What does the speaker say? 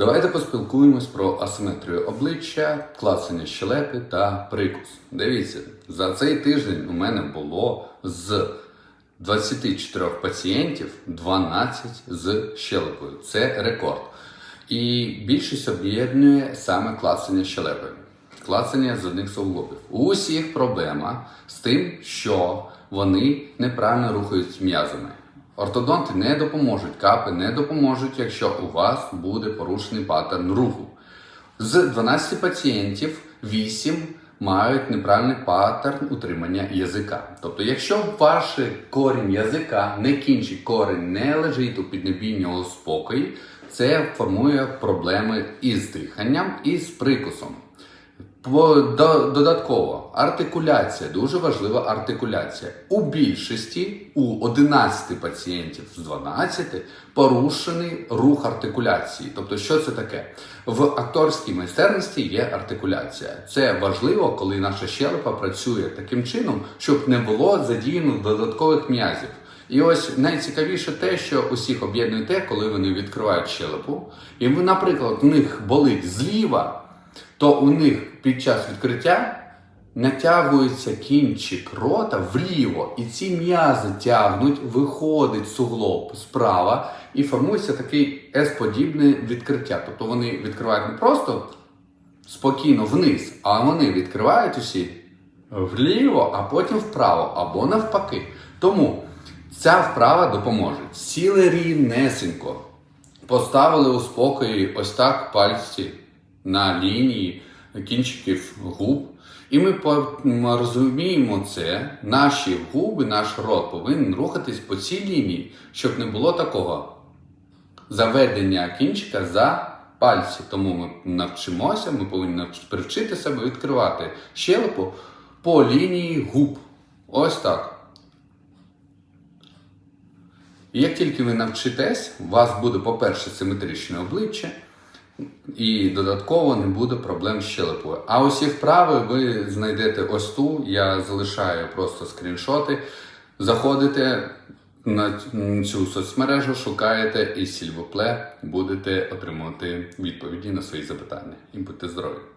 Давайте поспілкуємось про асиметрію обличчя, клацання щелепи та прикус. Дивіться, за цей тиждень у мене було з 24 пацієнтів 12 з щелепою. Це рекорд. І більшість об'єднує саме клацання щелепи, клацання задних суглобів. У усіх проблема з тим, що вони неправильно рухають м'язами. Ортодонти не допоможуть, капи не допоможуть, якщо у вас буде порушений паттерн руху. З 12 пацієнтів 8 мають неправильний паттерн утримання язика. Тобто, якщо ваш корінь язика не кінчить, корінь не лежить у піднебінні у спокої, це формує проблеми із диханням і з прикусом. Додатково, артикуляція, дуже важлива артикуляція. У більшості, у 11 пацієнтів з 12 порушений рух артикуляції. Тобто, що це таке? В акторській майстерності є артикуляція. Це важливо, коли наша щелепа працює таким чином, щоб не було задіяно додаткових м'язів. І ось найцікавіше те, що усіх об'єднує те, коли вони відкривають щелепу, і, наприклад, у них болить зліва то у них під час відкриття натягується кінчик рота вліво, і ці м'язи тягнуть, виходить суглоб справа і формується такий S-подібне відкриття. Тобто вони відкривають не просто спокійно вниз, а вони відкривають усі вліво, а потім вправо, або навпаки. Тому ця вправа допоможе. Сіли рівнесенько, поставили у спокої ось так пальці на лінії кінчиків губ. І ми розуміємо це, наші губи, наш рот повинен рухатись по цій лінії, щоб не було такого заведення кінчика за пальці. Тому ми навчимося, ми повинні привчити себе відкривати щелепу по лінії губ. Ось так. І як тільки ви навчитесь, у вас буде, по-перше, симетричне обличчя, і додатково не буде проблем з щелепою. А усі вправи ви знайдете ось ту. Я залишаю просто скріншоти. Заходите на цю соцмережу, шукаєте і сільвопле, будете отримувати відповіді на свої запитання. І будьте здорові!